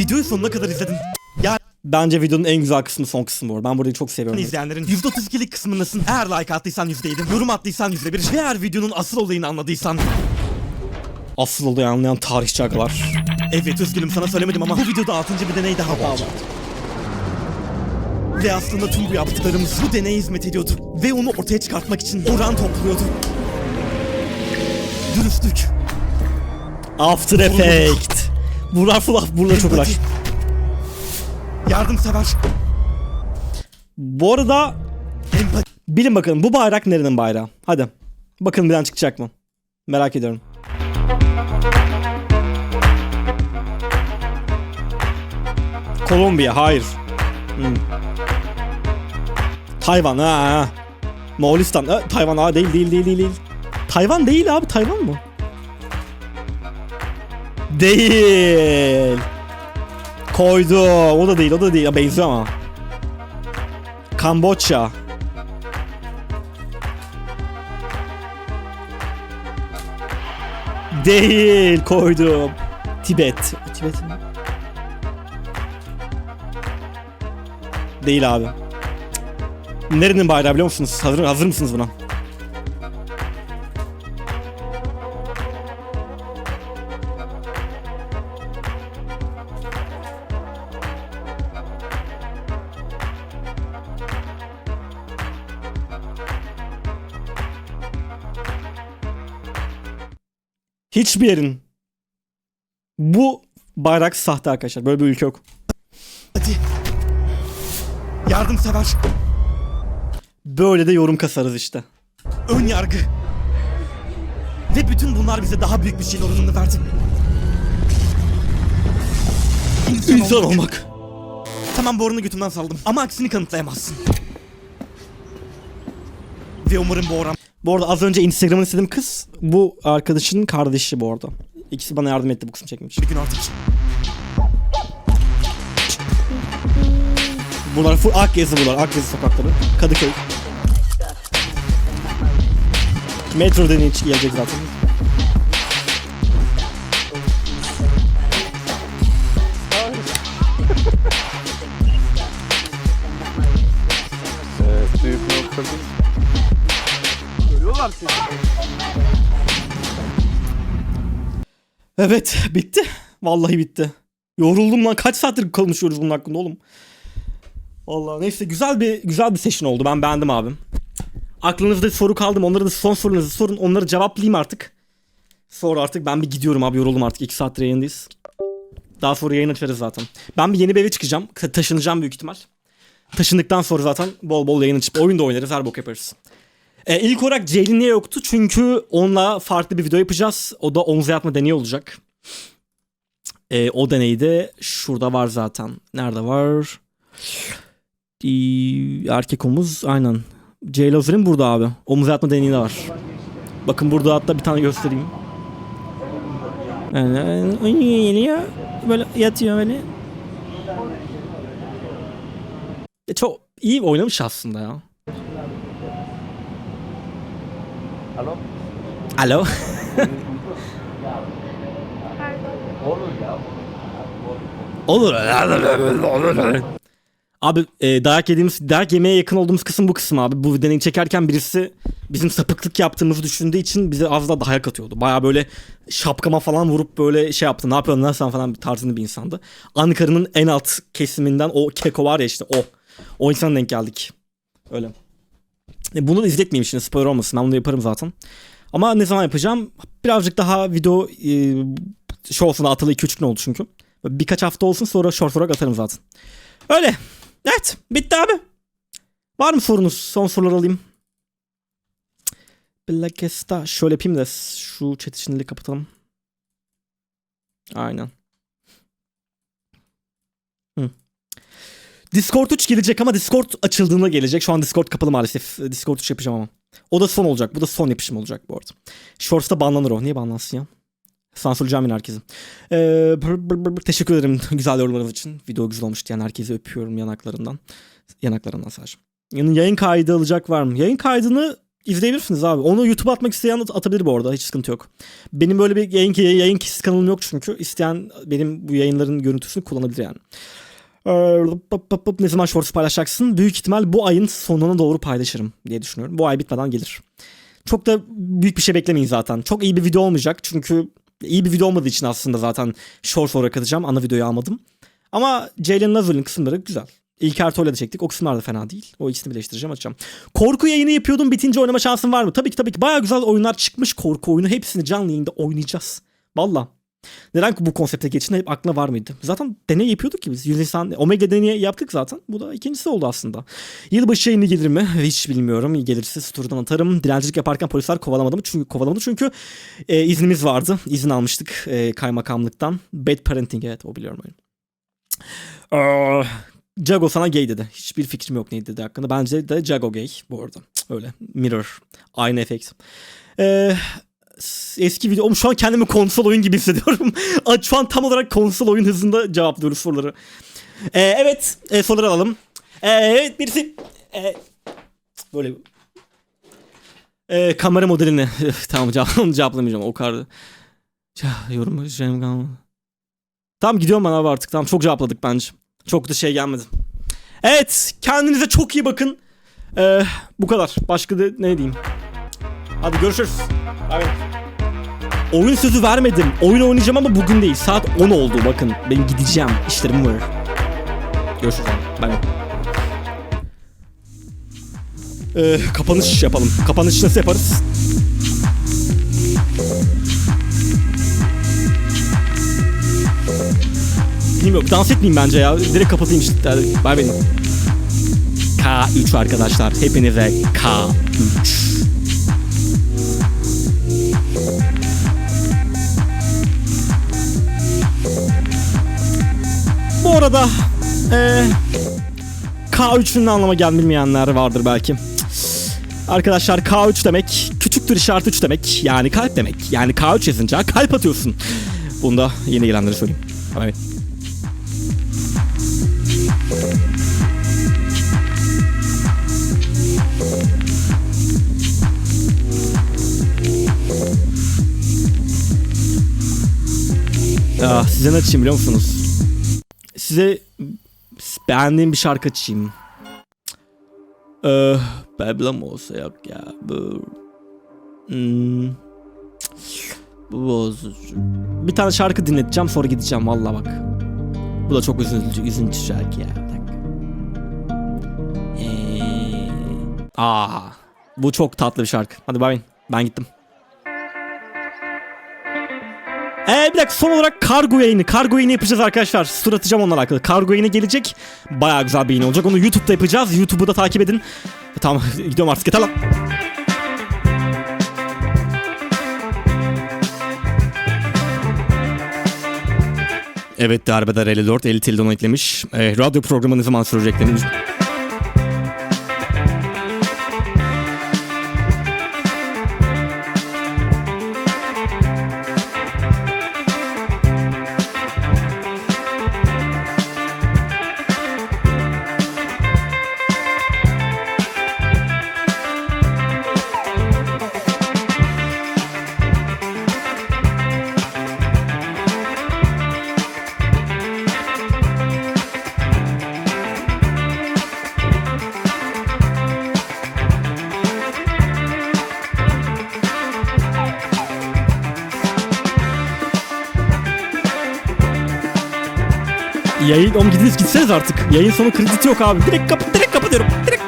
Videoyu sonuna kadar izledin. Yani Bence videonun en güzel kısmı son kısmı bu. Ben burayı çok seviyorum. izleyenlerin %32'lik kısmındasın. Eğer like attıysan %7, yorum attıysan %1 ve eğer videonun asıl olayını anladıysan Asıl olayı anlayan tarihçi aklar. Evet üzgünüm sana söylemedim ama bu videoda 6. bir deney daha var. Ve aslında tüm bu yaptıklarımız bu deneye hizmet ediyordu. Ve onu ortaya çıkartmak için oran topluyordu. Dürüstlük, After Effect. Buralar full burada çok uğraş. yardımsever, Bu arada empati, bilin bakalım bu bayrak nerenin bayrağı? Hadi. Bakın bilen çıkacak mı? Merak ediyorum. Kolombiya hayır. Hmm. Tayvan ha. Moğolistan ha, Tayvan ha değil değil değil değil. Tayvan değil abi Tayvan mı? Değil. Koydu. O da değil o da değil. Benziyor ama. Kamboçya. Değil koydum. Tibet. Tibet mi? Değil abi. Nerenin bayrağı biliyor musunuz? Hazır, hazır mısınız buna? Hiçbir yerin. Bu bayrak sahte arkadaşlar. Böyle bir ülke yok. yardımsever, Böyle de yorum kasarız işte. ön yargı. Ve bütün bunlar bize daha büyük bir şeyin oranını verdi. İnsan, İnsan olmak. olmak. Tamam borunu götümden saldım ama aksini kanıtlayamazsın. Ve umarım bu oran Bu arada az önce Instagram'ını istediğim kız bu arkadaşının kardeşi bu arada. İkisi bana yardım etti bu kısmı çekmek için. bir gün artar. Bunlar full Akyazı bunlar. Akyazı sokakları. Kadıköy. Metro deney gelecek zaten. Evet, büyük nokta seni. Evet bitti. Vallahi bitti. Yoruldum lan. Kaç saattir konuşuyoruz bunun hakkında oğlum. Vallahi neyse güzel bir güzel bir session oldu. Ben beğendim abim. Aklınızda soru kaldı mı? Onları da son sorularınızı sorun. Onları cevaplayayım artık. Sonra artık ben bir gidiyorum abi yoruldum artık. 2 saattir yayındayız. Daha sonra yayın açarız zaten. Ben bir yeni bir eve çıkacağım. Ta- Taşınacağım büyük ihtimal. Taşındıktan sonra zaten bol bol yayın açıp oyun da oynarız. Her bok yaparız. E, ilk olarak Ceylin niye yoktu? Çünkü onunla farklı bir video yapacağız. O da omuz yatma deneyi olacak. E, o deney de şurada var zaten. Nerede var? Ee, erkek omuz aynen. J. Lazer'in burada abi. Omuz yatma deneyi de var. Bakın burada hatta bir tane göstereyim. Yani, geliyor. Böyle yatıyor böyle. E, çok iyi oynamış aslında ya. Alo. Olur. Abi e, dayak yediğimiz, dayak yemeye yakın olduğumuz kısım bu kısım abi. Bu deneyi çekerken birisi bizim sapıklık yaptığımızı düşündüğü için bize az daha dayak atıyordu. Baya böyle şapkama falan vurup böyle şey yaptı. Ne yapıyorsun lan sen falan tarzında bir insandı. Ankara'nın en alt kesiminden o keko var ya işte o. O insana denk geldik. Öyle. E, bunu izletmeyeyim şimdi spoiler olmasın. Ben bunu yaparım zaten. Ama ne zaman yapacağım? Birazcık daha video e, olsun atalı 2-3 gün oldu çünkü. Birkaç hafta olsun sonra short olarak atarım zaten. Öyle. Evet. Bitti abi. Var mı sorunuz? Son sorular alayım. Blackesta. Şöyle yapayım da şu chat içini kapatalım. Aynen. Discord 3 gelecek ama Discord açıldığında gelecek. Şu an Discord kapalı maalesef. Discord 3 yapacağım ama. O da son olacak. Bu da son yapışım olacak bu arada. Shorts'ta banlanır o. Niye banlansın ya? Sansürleyeceğim herkesi. Ee, bır bır bır teşekkür ederim güzel yorumlarınız için. Video güzel olmuş diyen herkese öpüyorum yanaklarından. Yanaklarından sadece. Yani yayın kaydı alacak var mı? Yayın kaydını izleyebilirsiniz abi. Onu YouTube'a atmak isteyen at- atabilir bu arada. Hiç sıkıntı yok. Benim böyle bir yayın, yayın kanalım yok çünkü. isteyen benim bu yayınların görüntüsünü kullanabilir yani. Ee, Ne zaman shorts paylaşacaksın? Büyük ihtimal bu ayın sonuna doğru paylaşırım diye düşünüyorum. Bu ay bitmeden gelir. Çok da büyük bir şey beklemeyin zaten. Çok iyi bir video olmayacak çünkü iyi bir video olmadığı için aslında zaten shorts olarak atacağım. Ana videoyu almadım. Ama Jalen Lazar'ın kısımları güzel. İlk Ertuğrul'la da çektik. O kısımlar da fena değil. O ikisini birleştireceğim açacağım. Korku yayını yapıyordum. Bitince oynama şansın var mı? Tabii ki tabii ki. Baya güzel oyunlar çıkmış korku oyunu. Hepsini canlı yayında oynayacağız. Valla. Neden bu konsepte geçin hep aklına var mıydı? Zaten deney yapıyorduk ki biz. 100 insan Omega deneyi yaptık zaten. Bu da ikincisi oldu aslında. Yılbaşı yayını gelir mi? Hiç bilmiyorum. Gelirse story'den atarım. Dilencilik yaparken polisler kovalamadı mı? Çünkü kovalamadı çünkü e, iznimiz vardı. İzin almıştık e, kaymakamlıktan. Bad parenting evet o biliyorum oyun. Aa, Jago sana gay dedi. Hiçbir fikrim yok neydi dedi hakkında. Bence de Jago gay bu arada. Öyle. Mirror. Aynı efekt. Ee, s- eski video. Oğlum şu an kendimi konsol oyun gibi hissediyorum. Şu an tam olarak konsol oyun hızında cevaplıyoruz soruları. Ee, evet. E, soruları alalım. Ee, evet birisi... e, böyle... E, kamera modelini... tamam cevap, cevaplamayacağım. O kadar... Yorum şeyim kalmadı. Tamam gidiyorum ben abi artık. Tamam çok cevapladık bence. Çok da şey gelmedi. Evet kendinize çok iyi bakın. Ee, bu kadar. Başka da ne diyeyim. Hadi görüşürüz. Bay. Oyun sözü vermedim. Oyun oynayacağım ama bugün değil. Saat 10 oldu bakın. Ben gideceğim. İşlerim var. Görüşürüz. Bay. Ee, kapanış yapalım. Kapanış nasıl yaparız? Bilmiyorum dans etmeyeyim bence ya. Direkt kapatayım işte. Bay bay. K3 arkadaşlar. Hepinize K3. Bu arada eee K3'ün ne anlama bilmeyenler vardır belki. Arkadaşlar K3 demek küçüktür işaret 3 demek. Yani kalp demek. Yani K3 yazınca kalp atıyorsun. Bunu da yeni gelenlere söyleyeyim. Evet. Ya size ne açayım biliyor musunuz? Size beğendiğim bir şarkı açayım. Ee, Babylon olsa yok ya. Bu... Hmm. Bu bozucu. Bir tane şarkı dinleteceğim sonra gideceğim valla bak. Bu da çok üzüntü, üzüntü şarkı ya. Ee, aa, bu çok tatlı bir şarkı. Hadi bay. Ben gittim. Ee, bir dakika son olarak kargo yayını. Kargo yayını yapacağız arkadaşlar. Story atacağım onunla alakalı. Kargo yayını gelecek. Bayağı güzel bir yayın olacak. Onu YouTube'da yapacağız. YouTube'u da takip edin. Tamam gidiyorum artık. Yeter lan. Evet Darbeder 54 50 tilden eklemiş. Ee, radyo programı ne zaman süreceklerini Yayın, oğlum gidiniz gitseniz artık. Yayın sonu krediti yok abi. Direkt kapı, direkt kapatıyorum. Direkt